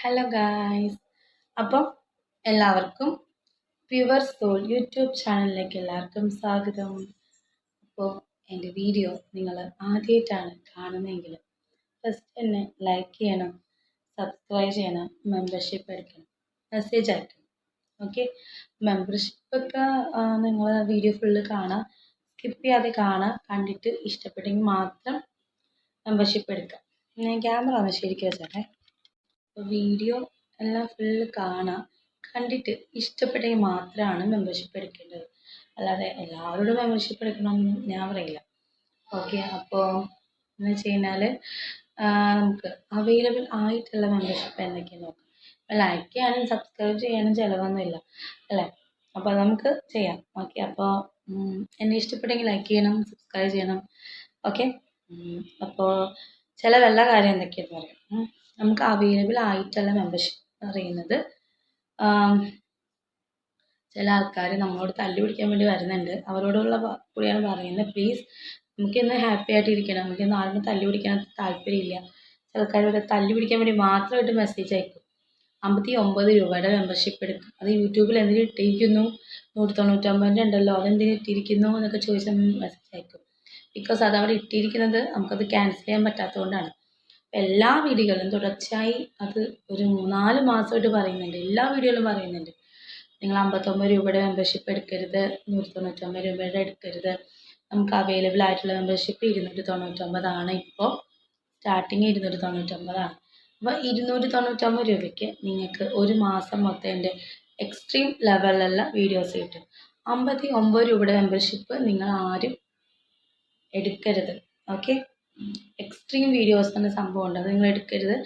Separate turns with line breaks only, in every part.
Hello guys അപ്പം എല്ലാവർക്കും pure soul YouTube ചാനലിലേക്ക് എല്ലാവർക്കും സ്വാഗതം. അപ്പോൾ എന്റെ വീഡിയോ നിങ്ങൾ ആദ്യമായിട്ടാണ് കാണുന്നതെങ്കിൽ ഫസ്റ്റ് തന്നെ ലൈക്ക് ചെയ്യണം സബ്സ്ക്രൈബ് ചെയ്യണം മെമ്പർഷിപ്പ് എടുക്കണം. മെസ്സേജ് അയക്കണം. ഓക്കെ മെമ്പർഷിപ്പൊക്കെ നിങ്ങൾ വീഡിയോ ഫുള്ള് കാണാം. സ്കിപ്പ് ചെയ്യാതെ കാണാം. കണ്ടിട്ട് ഇഷ്ടപ്പെട്ടെങ്കിൽ മാത്രം മെമ്പർഷിപ്പ് എടുക്കാം. ഞാൻ ക്യാമറ ഒന്ന് ശരിക്കും അപ്പോൾ വീഡിയോ എല്ലാം ഫുള്ള് കാണാം. കണ്ടിട്ട് ഇഷ്ടപ്പെട്ടെങ്കിൽ മാത്രമാണ് മെമ്പർഷിപ്പ് എടുക്കേണ്ടത്. അല്ലാതെ എല്ലാവരോടും മെമ്പർഷിപ്പ് എടുക്കണമെന്ന് ഞാൻ പറയില്ല. ഓക്കെ അപ്പോൾ എന്ന് വെച്ച് കഴിഞ്ഞാൽ നമുക്ക് അവൈലബിൾ ആയിട്ടുള്ള മെമ്പർഷിപ്പ് എന്തൊക്കെയാണ് നോക്കാം. ലൈക്ക് ചെയ്യാനും സബ്സ്ക്രൈബ് ചെയ്യാനും ചിലവൊന്നുമില്ല അല്ലേ? അപ്പോൾ നമുക്ക് ചെയ്യാം. ഓക്കെ അപ്പോൾ എന്നെ ഇഷ്ടപ്പെട്ടെങ്കിൽ ലൈക്ക് ചെയ്യണം സബ്സ്ക്രൈബ് ചെയ്യണം. ഓക്കെ അപ്പോൾ ചില വല്ല കാര്യം എന്തൊക്കെയാണെന്ന് പറയാം. നമുക്ക് അവൈലബിൾ ആയിട്ടുള്ള മെമ്പർഷിപ്പ് എന്ന് പറയുന്നത്. ചില ആൾക്കാർ നമ്മളോട് തല്ലു പിടിക്കാൻ വേണ്ടി വരുന്നുണ്ട്. അവരോടുള്ള കൂടിയാണ് പറയുന്നത്. പ്ലീസ് നമുക്കിന്ന് ഹാപ്പി ആയിട്ട് ഇരിക്കണം നമുക്കിന്ന് ആരും തല്ലു പിടിക്കാൻ താല്പര്യമില്ല. ചില ആൾക്കാർ ഇവിടെ തല്ലു പിടിക്കാൻ വേണ്ടി മാത്രമായിട്ട് മെസ്സേജ് അയക്കും. അമ്പത്തി ഒമ്പത് രൂപയുടെ മെമ്പർഷിപ്പ് എടുക്കും. അത് യൂട്യൂബിൽ എന്തിനു ഇട്ടിരിക്കുന്നു? നൂറ്റി തൊണ്ണൂറ്റൊമ്പതിന്റെ ഉണ്ടല്ലോ. അതെന്തിനു ഇട്ടിരിക്കുന്നു എന്നൊക്കെ ചോദിച്ചാൽ മെസ്സേജ് അയക്കും. ബിക്കോസ് അതവിടെ ഇട്ടിരിക്കുന്നത് നമുക്കത് ക്യാൻസൽ ചെയ്യാൻ പറ്റാത്തതുകൊണ്ടാണ്. എല്ലാ വീഡിയോകളും തുടർച്ചയായി അത് ഒരു മൂന്നാൽ മാസമായിട്ട് പറയുന്നുണ്ട്. എല്ലാ വീഡിയോയിലും പറയുന്നുണ്ട്. നിങ്ങൾ അമ്പത്തൊമ്പത് രൂപയുടെ മെമ്പർഷിപ്പ് എടുക്കരുത് നൂറ്റി തൊണ്ണൂറ്റൊമ്പത് രൂപയുടെ എടുക്കരുത്. നമുക്ക് അവൈലബിൾ ആയിട്ടുള്ള മെമ്പർഷിപ്പ് ഇരുന്നൂറ്റി തൊണ്ണൂറ്റൊമ്പതാണ് ഇപ്പോൾ സ്റ്റാർട്ടിങ് ഇരുന്നൂറ്റി തൊണ്ണൂറ്റൊമ്പതാണ് അപ്പോൾ ഇരുന്നൂറ്റി തൊണ്ണൂറ്റൊമ്പത് രൂപയ്ക്ക് നിങ്ങൾക്ക് ഒരു മാസം മൊത്തം എന്റെ എക്സ്ട്രീം ലെവലിലുള്ള വീഡിയോസ് കിട്ടും. അമ്പത്തി ഒമ്പത് രൂപയുടെ മെമ്പർഷിപ്പ് നിങ്ങൾ ആരും എടുക്കരുത്. ഓക്കെ എക്സ്ട്രീം വീഡിയോസ് തന്നെ സംഭവം ഉണ്ട് അത് നിങ്ങൾ എടുക്കരുത്.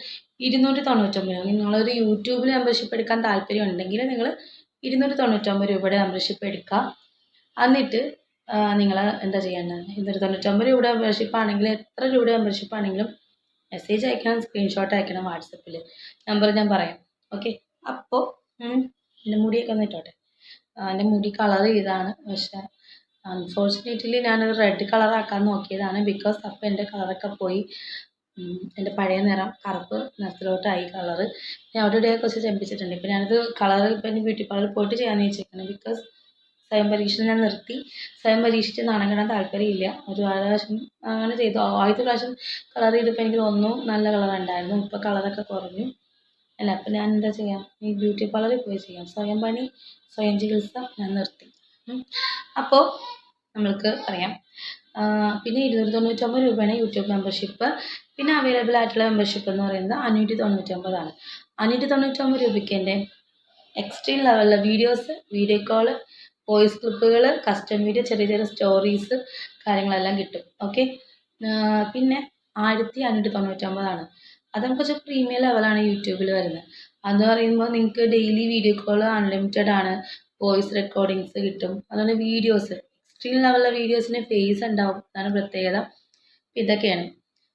ഇരുന്നൂറ്റി തൊണ്ണൂറ്റൊമ്പത് രൂപ. നിങ്ങളൊരു യൂട്യൂബിൽ മെമ്പർഷിപ്പ് എടുക്കാൻ താല്പര്യം ഉണ്ടെങ്കിൽ നിങ്ങൾ ഇരുന്നൂറ്റി തൊണ്ണൂറ്റൊമ്പത് രൂപയുടെ മെമ്പർഷിപ്പ് എടുക്കുക എന്നിട്ട് നിങ്ങൾ എന്താ ചെയ്യേണ്ടത്? ഇരുന്നൂറ്റി തൊണ്ണൂറ്റൊമ്പത് രൂപയുടെ മെമ്പർഷിപ്പ് ആണെങ്കിൽ എത്ര രൂപയുടെ മെമ്പർഷിപ്പ് ആണെങ്കിലും മെസ്സേജ് അയക്കണം സ്ക്രീൻഷോട്ട് അയക്കണം വാട്സപ്പിൽ നമ്പർ ഞാൻ പറയാം. ഓക്കെ? അപ്പോൾ എന്റെ മുടിയൊക്കെ ഒന്ന് ഇട്ടോട്ടെ. എന്റെ മുടി കളർ ഇതാണ് പക്ഷേ അൺഫോർച്ചുനേറ്റ്ലി ഞാനത് റെഡ് കളറാക്കാൻ നോക്കിയതാണ്. ബിക്കോസ് അപ്പോൾ എന്റെ കളറൊക്കെ പോയി. എന്റെ പഴയ നിറം കറുപ്പ് നിറത്തിലോട്ടായി കളറ് ഞാൻ ഇവിടെയൊക്കെ കുറച്ച് ചെമ്പിച്ചിട്ടുണ്ട്. ഇപ്പം ഞാനത് കളർ ഇപ്പം എന്റെ ബ്യൂട്ടി പാർലറിൽ പോയിട്ട് ചെയ്യാമെന്ന് വെച്ചിരിക്കുന്നത് ബിക്കോസ് സ്വയം പരീക്ഷണം ഞാൻ നിർത്തി. സ്വയം പരീക്ഷിച്ച് നാണം കെടാൻ താല്പര്യമില്ല. ഒരു പ്രാവശ്യം അങ്ങനെ ചെയ്തു. ആദ്യത്തെ പ്രാവശ്യം കളർ ചെയ്തപ്പോൾ എനിക്ക് തോന്നുന്നു നല്ല കളർ ഉണ്ടായിരുന്നു. ഇപ്പോൾ കളറൊക്കെ കുറഞ്ഞു. അല്ല അപ്പം ഞാൻ എന്താ ചെയ്യാം? ഈ ബ്യൂട്ടി പാർലറിൽ പോയി ചെയ്യാം. സ്വയം പണി സ്വയം ചികിത്സ ഞാൻ നിർത്തി. അപ്പോൾ നമ്മൾക്ക് പറയാം. പിന്നെ ഇരുന്നൂറ്റി തൊണ്ണൂറ്റൊമ്പത് രൂപയാണ് യൂട്യൂബ് മെമ്പർഷിപ്പ് പിന്നെ അവൈലബിൾ ആയിട്ടുള്ള മെമ്പർഷിപ്പ് എന്ന് പറയുന്നത് അഞ്ഞൂറ്റി തൊണ്ണൂറ്റൊമ്പതാണ് അഞ്ഞൂറ്റി തൊണ്ണൂറ്റൊമ്പത് രൂപയ്ക്ക് എന്റെ എക്സ്ട്രീം ലെവലിലെ വീഡിയോസ് വീഡിയോ കോൾ വോയിസ് ക്ലിപ്പുകൾ കസ്റ്റം വീഡിയോ ചെറിയ ചെറിയ സ്റ്റോറീസ് കാര്യങ്ങളെല്ലാം കിട്ടും. ഓക്കെ പിന്നെ ആയിരത്തി അഞ്ഞൂറ്റി തൊണ്ണൂറ്റൊമ്പതാണ് അത് നമുക്ക് കുറച്ച് പ്രീമിയം ലെവലാണ് യൂട്യൂബിൽ വരുന്നത്. അതെന്ന് പറയുമ്പോൾ നിങ്ങൾക്ക് ഡെയിലി വീഡിയോ കോൾ അൺലിമിറ്റഡ് ആണ്. വോയിസ് റെക്കോർഡിങ്സ് കിട്ടും. അതുപോലെ വീഡിയോസ് എക്സ്ട്രീം ലെവലിലെ വീഡിയോസിന് ഫേസ് ഉണ്ടാവും. അതാണ് പ്രത്യേകത. ഇതൊക്കെയാണ്.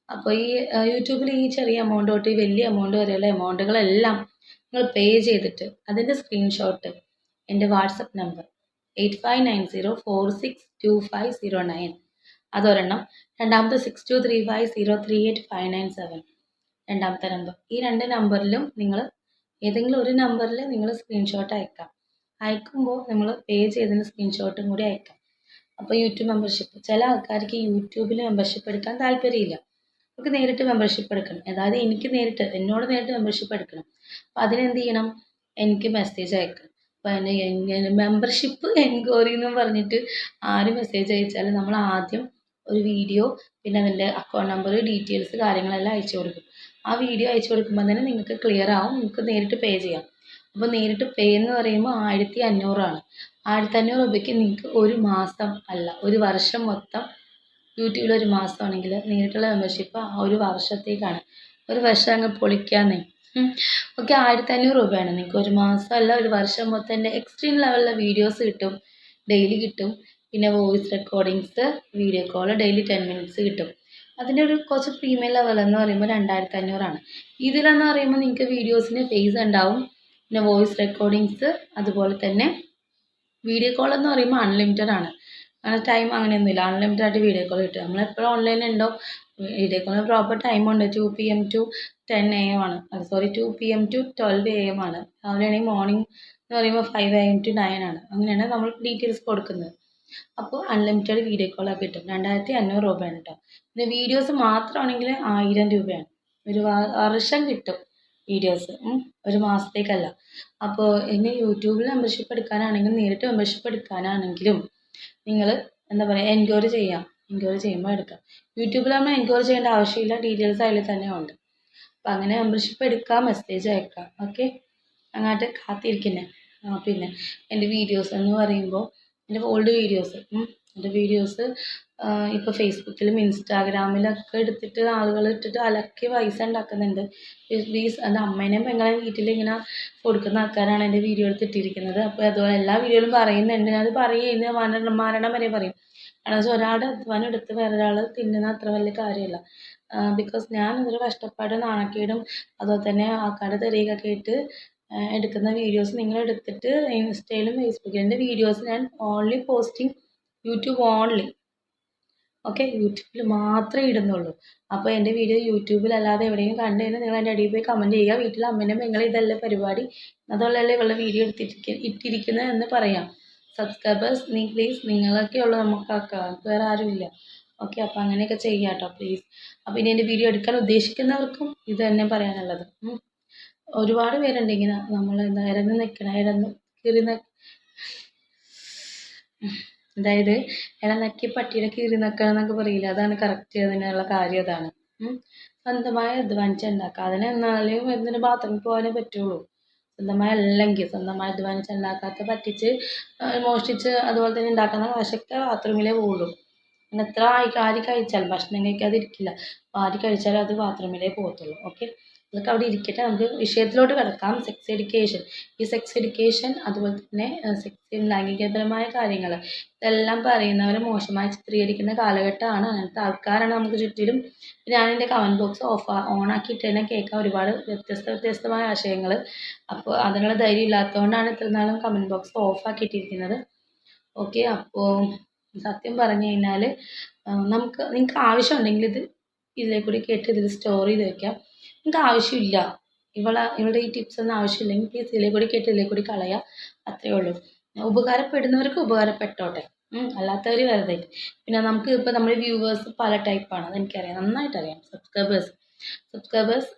അപ്പോൾ ഈ യൂട്യൂബിൽ ഈ ചെറിയ എമൗണ്ട് തൊട്ട് ഈ വലിയ എമൗണ്ട് വരെയുള്ള എമൗണ്ടുകളെല്ലാം നിങ്ങൾ പേ ചെയ്തിട്ട് അതിന്റെ സ്ക്രീൻഷോട്ട് എന്റെ WhatsApp number eight five nine zero four six two five zero nine അതൊരെണ്ണം. രണ്ടാമത്തെ six two three five zero three eight five nine seven രണ്ടാമത്തെ നമ്പർ ഈ രണ്ട് നമ്പറിലും നിങ്ങൾ ഏതെങ്കിലും ഒരു നമ്പറിൽ നിങ്ങൾ സ്ക്രീൻഷോട്ട് അയക്കാം. അയക്കുമ്പോൾ നമ്മൾ പേ ചെയ്തതിന് സ്ക്രീൻഷോട്ടും കൂടി അയക്കാം. അപ്പോൾ യൂട്യൂബ് മെമ്പർഷിപ്പ് ചില ആൾക്കാർക്ക് യൂട്യൂബിൽ മെമ്പർഷിപ്പ് എടുക്കാൻ താല്പര്യമില്ല. അവർക്ക് നേരിട്ട് മെമ്പർഷിപ്പ് എടുക്കണം. അതായത് എനിക്ക് നേരിട്ട് എന്നോട് നേരിട്ട് മെമ്പർഷിപ്പ് എടുക്കണം. അപ്പോൾ അതിനെന്ത് ചെയ്യണം? എനിക്ക് മെസ്സേജ് അയക്കണം. അപ്പോൾ എന്നെ മെമ്പർഷിപ്പ് എൻക്വയറി എന്ന് പറഞ്ഞിട്ട് ആര് മെസ്സേജ് അയച്ചാലും നമ്മൾ ആദ്യം ഒരു വീഡിയോ പിന്നെ അതിന്റെ അക്കൗണ്ട് നമ്പർ ഡീറ്റെയിൽസ് കാര്യങ്ങളെല്ലാം അയച്ചു കൊടുക്കും. ആ വീഡിയോ അയച്ചു കൊടുക്കുമ്പോൾ തന്നെ നിങ്ങൾക്ക് ക്ലിയർ ആവും. നിങ്ങൾക്ക് നേരിട്ട് പേ ചെയ്യാം. അപ്പോൾ നേരിട്ട് പേ എന്ന് പറയുമ്പോൾ ആയിരത്തി അഞ്ഞൂറാണ് ആയിരത്തി അഞ്ഞൂറ് രൂപയ്ക്ക് നിങ്ങൾക്ക് ഒരു മാസം അല്ല ഒരു വർഷം മൊത്തം യൂട്യൂബിൽ ഒരു മാസമാണെങ്കിൽ നേരിട്ടുള്ള മെമ്പർഷിപ്പ് ആ ഒരു വർഷത്തേക്കാണ്. ഒരു വർഷം അങ്ങ് പൊളിക്കാന്നേ. ഓക്കെ ആയിരത്തി അഞ്ഞൂറ് രൂപയാണ്. നിങ്ങൾക്ക് ഒരു മാസം അല്ല ഒരു വർഷം മൊത്തം എന്റെ എക്സ്ട്രീം ലെവലിലെ വീഡിയോസ് കിട്ടും ഡെയിലി കിട്ടും. പിന്നെ voice recordings video call daily ten minutes കിട്ടും. അതിന്റെ ഒരു കുറച്ച് പ്രീമിയം ലെവൽ എന്ന് പറയുമ്പോൾ രണ്ടായിരത്തി അഞ്ഞൂറാണ് ഇതിലെന്ന് പറയുമ്പോൾ നിങ്ങൾക്ക് വീഡിയോസിന് ഫേസ് ഉണ്ടാവും. പിന്നെ വോയിസ് റെക്കോർഡിങ്സ് അതുപോലെ തന്നെ വീഡിയോ കോൾ എന്ന് പറയുമ്പോൾ അൺലിമിറ്റഡ് ആണ്. അങ്ങനെ ടൈം അങ്ങനെയൊന്നുമില്ല. അൺലിമിറ്റഡ് ആയിട്ട് വീഡിയോ കോൾ കിട്ടും നമ്മളെപ്പോഴും ഓൺലൈൻ ഉണ്ടോ വീഡിയോ കോളിന് proper ടൈമുണ്ട് two P M to ten A M ആണ്. Sorry two P M to twelve A M ആണ്. രാവിലെയാണെങ്കിൽ മോർണിംഗ് എന്ന് പറയുമ്പോൾ five A M to nine ആണ്. അങ്ങനെയാണ് നമ്മൾ ഡീറ്റെയിൽസ് കൊടുക്കുന്നത്. അപ്പോൾ അൺലിമിറ്റഡ് വീഡിയോ കോളൊക്കെ കിട്ടും. രണ്ടായിരത്തി അഞ്ഞൂറ് രൂപയാണ് കേട്ടോ. പിന്നെ വീഡിയോസ് മാത്രമാണെങ്കിൽ ആയിരം രൂപയാണ്. ഒരു വർഷം കിട്ടും. വീഡിയോസ് ഒരു മാസത്തേക്കല്ല. അപ്പോൾ ഇനി യൂട്യൂബിൽ മെമ്പർഷിപ്പ് എടുക്കാനാണെങ്കിലും നേരിട്ട് മെമ്പർഷിപ്പ് എടുക്കാനാണെങ്കിലും നിങ്ങൾ എന്താ പറയുക എൻക്വയറി ചെയ്യാം. എൻക്വയറി ചെയ്യുമ്പോൾ എടുക്കാം. യൂട്യൂബിൽ നമ്മൾ എൻക്വയറി ചെയ്യേണ്ട ആവശ്യമില്ല. ഡീറ്റെയിൽസ് അതിൽ തന്നെ ഉണ്ട്. അപ്പോൾ അങ്ങനെ മെമ്പർഷിപ്പ് എടുക്കാം മെസ്സേജ് അയക്കാം. ഓക്കെ അങ്ങോട്ട് കാത്തിരിക്കുന്നേ. പിന്നെ എന്റെ വീഡിയോസ് എന്ന് പറയുമ്പോൾ എന്റെ ഓൾഡ് വീഡിയോസ് എന്റെ വീഡിയോസ് ഇപ്പോൾ ഫേസ്ബുക്കിലും ഇൻസ്റ്റാഗ്രാമിലൊക്കെ എടുത്തിട്ട് ആളുകൾ ഇട്ടിട്ട് അലക്കി പൈസ ഉണ്ടാക്കുന്നുണ്ട്. പ്ലീസ് എന്റെ അമ്മേനെയും പെങ്ങളെയും വീട്ടിലിങ്ങനെ കൊടുക്കുന്ന ആൾക്കാരാണ് എന്റെ വീഡിയോ എടുത്തിട്ടിരിക്കുന്നത് അപ്പോൾ അതുപോലെ എല്ലാ വീഡിയോയിലും പറയുന്നുണ്ട്. ഞാനത് പറയുന്നത് മരണം മരണം വരെ പറയും. കാരണം വെച്ചാൽ ഒരാളുടെ അധ്വാനം എടുത്ത് വേറൊരാൾ തിന്നുന്ന അത്ര വലിയ കാര്യമല്ല ബിക്കോസ് ഞാൻ ഇതൊരു കഷ്ടപ്പാട് നാണക്കേടും അതുപോലെ തന്നെ ആൾക്കാരുടെ തെറിയൊക്കെ ഇട്ട് എടുക്കുന്ന വീഡിയോസ് നിങ്ങൾ എടുത്തിട്ട് ഇൻസ്റ്റയിലും ഫേസ്ബുക്കിലും എന്റെ വീഡിയോസ് ഞാൻ only posting YouTube only okay യൂട്യൂബിൽ മാത്രമേ ഇടുന്നുള്ളൂ. അപ്പോൾ എന്റെ വീഡിയോ യൂട്യൂബിലല്ലാതെ എവിടെയും കണ്ടു കഴിഞ്ഞാൽ നിങ്ങൾ എന്റെ അടിയിൽ പോയി കമന്റ് ചെയ്യുക. വീട്ടിൽ അമ്മേനും പെങ്ങളെ ഇതല്ല പരിപാടി. അതുകൊണ്ടല്ലേ ഇവളുടെ വീഡിയോ എടുത്തിരിക്ക ഇട്ടിരിക്കുന്നത് എന്ന് പറയാം. സബ്സ്ക്രൈബേഴ്സ് നീ പ്ലീസ് നിങ്ങളൊക്കെ ഉള്ളൂ നമുക്കൊക്കെ വേറെ ആരുമില്ല. ഓക്കെ അപ്പോൾ അങ്ങനെയൊക്കെ ചെയ്യാം കേട്ടോ പ്ലീസ് അപ്പോൾ ഇനി എന്റെ വീഡിയോ എടുക്കാൻ ഉദ്ദേശിക്കുന്നവർക്കും ഇത് തന്നെ പറയാനുള്ളത്. ഒരുപാട് പേരുണ്ട് ഇങ്ങനെ നമ്മൾ എന്താ ഇരന്ന് നിൽക്കണം ഇരന്ന് ന അതായത് ഇല നക്കി പട്ടിയുടെ കീറി നക്കുക എന്നൊക്കെ പറയില്ല? അതാണ് കറക്റ്റ് അതിനുള്ള കാര്യം അതാണ്. സ്വന്തമായി അധ്വാനിച്ച് ഉണ്ടാക്കുക. അതിന് എന്നാലും എന്തിന് ബാത്റൂമിൽ പോകാനേ പറ്റുള്ളൂ. സ്വന്തമായി അല്ലെങ്കിൽ സ്വന്തമായി അധ്വാനിച്ച് ഉണ്ടാക്കാത്ത പറ്റിച്ച് മോഷ്ടിച്ച് അതുപോലെ തന്നെ ഉണ്ടാക്കുന്ന കാശൊക്കെ ബാത്റൂമിലേ പോകുള്ളൂ പിന്നെ എത്ര ആയി ആര് കഴിച്ചാലും ഭക്ഷണം കഴിക്കാതിരിക്കില്ല. ആര് കഴിച്ചാലും അത് ബാത്റൂമിലേ പോകത്തുള്ളൂ. ഓക്കെ അതൊക്കെ അവിടെ ഇരിക്കട്ടെ. നമുക്ക് വിഷയത്തിലോട്ട് കിടക്കാം. സെക്സ് എഡ്യൂക്കേഷൻ ഈ സെക്സ് എഡ്യൂക്കേഷൻ അതുപോലെ തന്നെ സെക്സ് ലൈംഗികപരമായ കാര്യങ്ങൾ ഇതെല്ലാം പറയുന്നവരെ മോശമായി ചിത്രീകരിക്കുന്ന കാലഘട്ടമാണ്. അങ്ങനത്തെ ആൾക്കാരാണ് നമുക്ക് ചുറ്റിലും. ഞാൻ എന്റെ കമന്റ് ബോക്സ് ഓഫ് ഓണാക്കിയിട്ട് തന്നെ കേൾക്കാം. ഒരുപാട് വ്യത്യസ്ത വ്യത്യസ്തമായ ആശയങ്ങൾ അപ്പോൾ അതിനുള്ള ധൈര്യം ഇല്ലാത്തതുകൊണ്ടാണ് ഇത്ര നാളും കമന്റ് ബോക്സ് ഓഫ് ആക്കിയിട്ടിരിക്കുന്നത്. ഓക്കെ അപ്പോൾ സത്യം പറഞ്ഞു കഴിഞ്ഞാൽ നമുക്ക് നിങ്ങൾക്ക് ആവശ്യമുണ്ടെങ്കിൽ ഇത് ഇതിലെ കൂടി കേട്ട് ഇതിൽ സ്റ്റോർ ചെയ്ത് വെക്കാം നിങ്ങൾക്ക് ആവശ്യമില്ല. ഇവളെ ഇവളുടെ ഈ ടിപ്സ് ഒന്നും ആവശ്യമില്ലെങ്കിൽ പ്ലീസ് ഇതിലെ കൂടി കേട്ട് ഇതിലെ കൂടി കളയുക അത്രയേ ഉള്ളൂ. ഉപകാരപ്പെടുന്നവർക്ക് ഉപകാരപ്പെട്ടോട്ടെ. അല്ലാത്തവർ വെറുതെ. പിന്നെ നമുക്ക് ഇപ്പോൾ നമ്മുടെ വ്യൂവേഴ്സ് പല ടൈപ്പാണ് അതെനിക്കറിയാം. നന്നായിട്ടറിയാം. സബ്സ്ക്രൈബേഴ്സ് സബ്സ്ക്രൈബേഴ്സ്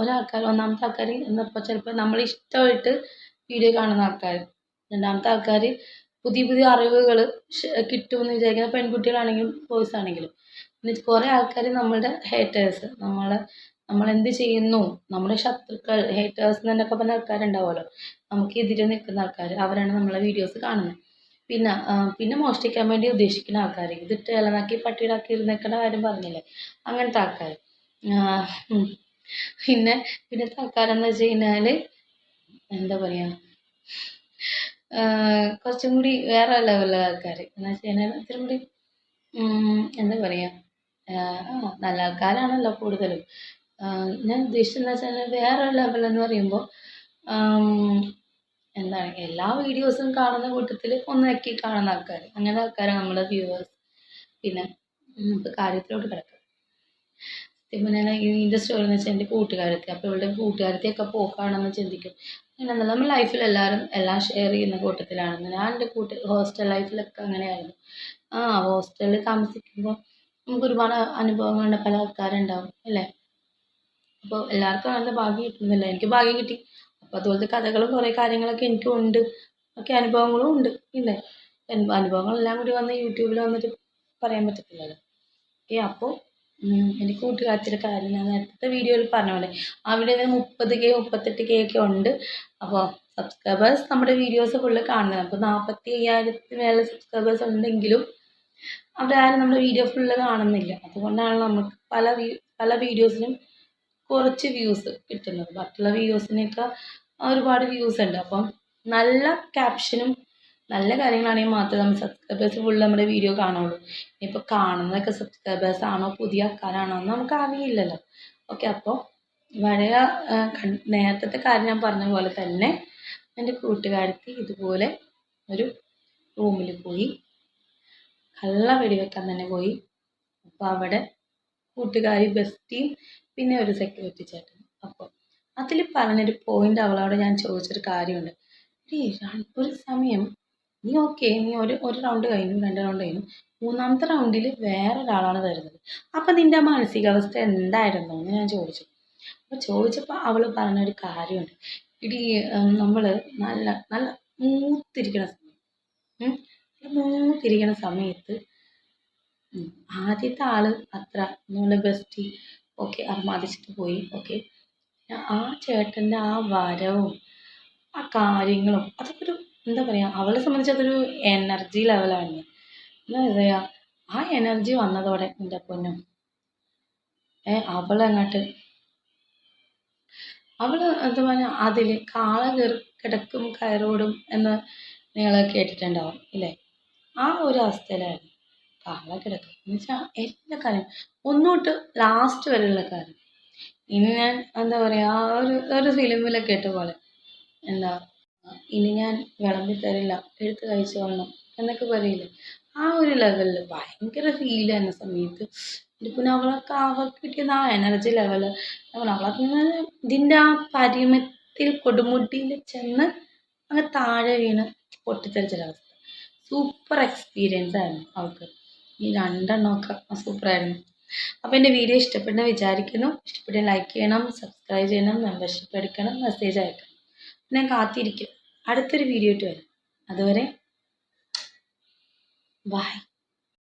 ഒരാൾക്കാർ ഒന്നാമത്തെ ആൾക്കാർ എന്നപ്പോൾ ചിലപ്പോൾ നമ്മൾ ഇഷ്ടമായിട്ട് വീഡിയോ കാണുന്ന ആൾക്കാർ രണ്ടാമത്തെ ആൾക്കാർ പുതിയ പുതിയ അറിവുകൾ കിട്ടുമെന്ന് വിചാരിക്കുന്ന പെൺകുട്ടികളാണെങ്കിലും ബോയ്സ് ആണെങ്കിലും. പിന്നെ കുറേ ആൾക്കാർ നമ്മളുടെ ഹേറ്റേഴ്സ് നമ്മളെ നമ്മളെന്ത് ചെയ്യുന്നു? നമ്മുടെ ശത്രുക്കൾ ഹേറ്റേഴ്സ് എന്നൊക്കെ പറഞ്ഞ ആൾക്കാരുണ്ടാവുമല്ലോ. നമുക്ക് എതിരെ നിൽക്കുന്ന ആൾക്കാർ അവരാണ് നമ്മളെ വീഡിയോസ് കാണുന്നത്. പിന്നെ പിന്നെ മോഷ്ടിക്കാൻ വേണ്ടി ഉദ്ദേശിക്കുന്ന ആൾക്കാർ ഇതിട്ട് ഇളനാക്കി പട്ടിയിലാക്കി ഇരുന്നേക്കേണ്ട കാര്യം പറഞ്ഞില്ലേ? അങ്ങനത്തെ ആൾക്കാർ പിന്നെ പിന്നത്തെ ആൾക്കാരെന്ന് വെച്ച് കഴിഞ്ഞാൽ എന്താ പറയുക കുറച്ചും കൂടി വേറെ ലെവലിലെ ആൾക്കാർ എന്ന് വെച്ച് കഴിഞ്ഞാൽ ഇത്തിരി കൂടി എന്താ പറയുക നല്ല ആൾക്കാരാണല്ലോ കൂടുതലും. ഞാൻ ഉദ്ദേശിച്ചതെന്ന് വെച്ചാൽ വേറെ ലെവൽ എന്ന് പറയുമ്പോൾ എന്താണ് എല്ലാ വീഡിയോസും കാണുന്ന കൂട്ടത്തിൽ ഒന്നാക്കി കാണുന്ന ആൾക്കാർ അങ്ങനെ ആൾക്കാരാണ് നമ്മുടെ വ്യൂവേഴ്സ് പിന്നെ നമുക്ക് കാര്യത്തിലോട്ട് കിടക്കാം. സത്യം പറഞ്ഞാൽ ഇതിന്റെ സ്റ്റോറി എന്ന് വെച്ചാൽ എന്റെ കൂട്ടുകാരത്തി. അപ്പോൾ ഇവളുടെ കൂട്ടുകാരത്തിയൊക്കെ പോക്കാണെന്ന് ചിന്തിക്കും. അങ്ങനെ നമ്മൾ ലൈഫിൽ എല്ലാവരും എല്ലാം ഷെയർ ചെയ്യുന്ന കൂട്ടത്തിലാണ് ഞാൻ എന്റെ കൂട്ട് ഹോസ്റ്റൽ ലൈഫിലൊക്കെ അങ്ങനെയായിരുന്നു. ആ ഹോസ്റ്റലിൽ താമസിക്കുമ്പോൾ നമുക്ക് ഒരുപാട് അനുഭവങ്ങളുണ്ട്. പല ആൾക്കാരുണ്ടാവും അല്ലേ? അപ്പോൾ എല്ലാവർക്കും നല്ല ഭാഗ്യം കിട്ടുന്നില്ല എനിക്ക് ഭാഗ്യം കിട്ടി. അപ്പോൾ അതുപോലത്തെ കഥകളും കുറേ കാര്യങ്ങളൊക്കെ എനിക്കും ഉണ്ട്. ഒക്കെ അനുഭവങ്ങളും ഉണ്ട്. ഇല്ലേ? അനു- അനുഭവങ്ങളെല്ലാം കൂടി വന്ന് യൂട്യൂബിൽ വന്നിട്ട് പറയാൻ പറ്റത്തില്ലല്ലോ. ഓക്കെ അപ്പോൾ എന്റെ കൂട്ടുകാരത്തിന്റെ കാര്യം ഞാൻ നേരത്തെ വീഡിയോയിൽ പറഞ്ഞ പോലെ. അവിടെ നിന്ന് മുപ്പത് കെ മുപ്പത്തെട്ട് കെ ഒക്കെ ഉണ്ട്. അപ്പോൾ സബ്സ്ക്രൈബേഴ്സ് നമ്മുടെ വീഡിയോസ് ഫുള്ള് കാണുന്നത്. അപ്പോൾ നാൽപ്പത്തി അയ്യായിരത്തിന് മേലെ സബ്സ്ക്രൈബേഴ്സ് ഉണ്ടെങ്കിലും അവിടെ ആരും നമ്മുടെ വീഡിയോ ഫുള്ള് കാണുന്നില്ല. അതുകൊണ്ടാണ് നമുക്ക് പല പല വീഡിയോസിനും കുറച്ച് വ്യൂസ് കിട്ടുന്നത്. മറ്റുള്ള വീഡിയോസിനൊക്കെ ഒരുപാട് വ്യൂസ് ഉണ്ട്. അപ്പം നല്ല ക്യാപ്ഷനും നല്ല കാര്യങ്ങളാണെങ്കിൽ മാത്രമേ നമ്മൾ സബ്സ്ക്രൈബേഴ്സ് ഫുൾ നമ്മുടെ വീഡിയോ കാണുള്ളൂ ഇനിയിപ്പോൾ കാണുന്നതൊക്കെ സബ്സ്ക്രൈബേഴ്സ് ആണോ പുതിയ ആൾക്കാരാണോ എന്ന് നമുക്ക് അറിയില്ലല്ലോ. ഓക്കെ അപ്പോൾ കൺ- നേരത്തെ കാര്യം ഞാൻ പറഞ്ഞ പോലെ തന്നെ എന്റെ കൂട്ടുകാരത്തി ഇതുപോലെ ഒരു റൂമിൽ പോയി കള്ള വെടിവെക്കാൻ തന്നെ പോയി. അപ്പോൾ അവിടെ കൂട്ടുകാരി ബെസ്റ്റിയും പിന്നെ ഒരു സെക്യൂരിറ്റി ചേട്ടൻ. അപ്പോൾ അതിൽ പറഞ്ഞൊരു പോയിന്റ് അവളോട് ഞാൻ ചോദിച്ചൊരു കാര്യമുണ്ട്. ഒരു സമയം നീ ഓക്കെ നീ ഒരു ഒരു റൗണ്ട് കഴിഞ്ഞു രണ്ട് റൗണ്ട് കഴിഞ്ഞു. മൂന്നാമത്തെ റൗണ്ടിൽ വേറൊരാളാണ് തരുന്നത് അപ്പം നിന്റെ മാനസികാവസ്ഥ എന്തായിരുന്നു? എന്ന് ഞാൻ ചോദിച്ചു. അപ്പോൾ ചോദിച്ചപ്പോൾ അവൾ പറഞ്ഞൊരു കാര്യമുണ്ട്. ഇടി നമ്മൾ നല്ല നല്ല മൂത്തിരിക്കണ സമയം മൂത്തിരിക്കണ സമയത്ത് ആദ്യത്തെ ആൾ അത്ര നമ്മളെ ബെസ്റ്റി ഓക്കെ അർമാദിച്ചിട്ട് പോയി. ഓക്കെ. ആ ചേട്ടന്റെ ആ വരവും ആ കാര്യങ്ങളും അതൊക്കെ ഒരു എന്താ പറയുക അവളെ സംബന്ധിച്ച് അതൊരു എനർജി ലെവലാണ് എന്താ പറയുക ആ എനർജി വന്നതോടെ എന്റെ പൊന്നും. ഏ അവളങ്ങോട്ട് അവൾ എന്താ പറയുക അതിൽ കാള കയറി കിടക്കും കയറോടും എന്ന് നിങ്ങൾ കേട്ടിട്ടുണ്ടാവും ഇല്ലേ? ആ ഒരു അവസ്ഥയിലായിരുന്നു. കാള കിടക്കും. എന്ന് വെച്ചാൽ എല്ലാ കാര്യം ഒന്നോട്ട് ലാസ്റ്റ് വരെയുള്ള കാര്യം ഇനി ഞാൻ എന്താ പറയുക ആ ഒരു ഒരു ഫിലിമിലൊക്കെ കേട്ട പോലെ. എന്താ ഇനി ഞാൻ വിളമ്പി തരില്ല എടുത്ത് കൊള്ളണം എന്നൊക്കെ പറയില്ലേ. ആ ഒരു ലെവലിൽ ഭയങ്കര ഫീൽ എന്ന സമയത്ത്. പിന്നെ അവളൊക്കെ അവൾക്ക് കിട്ടിയത് ആ എനർജി ലെവൽ അവളൊക്കെ ഇതിന്റെ ആ പരിമത്തിൽ കൊടുമുട്ടിയിൽ ചെന്ന് അങ്ങ് താഴെ വീണ് പൊട്ടിത്തെറിച്ചൊരവസ്ഥ സൂപ്പർ എക്സ്പീരിയൻസ് ആയിരുന്നു അവൾക്ക്. ഈ രണ്ടെണ്ണമൊക്കെ സൂപ്പറായിരുന്നു. അപ്പോൾ എന്റെ വീഡിയോ ഇഷ്ടപ്പെടുന്ന വിചാരിക്കുന്നു. ഇഷ്ടപ്പെട്ട ലൈക്ക് ചെയ്യണം സബ്സ്ക്രൈബ് ചെയ്യണം മെമ്പർഷിപ്പ് എടുക്കണം മെസ്സേജ് അയക്കണം. ഞാൻ കാത്തിരിക്കും. അടുത്തൊരു വീഡിയോ ഇട്ട് വരാം. അതുവരെ ബൈ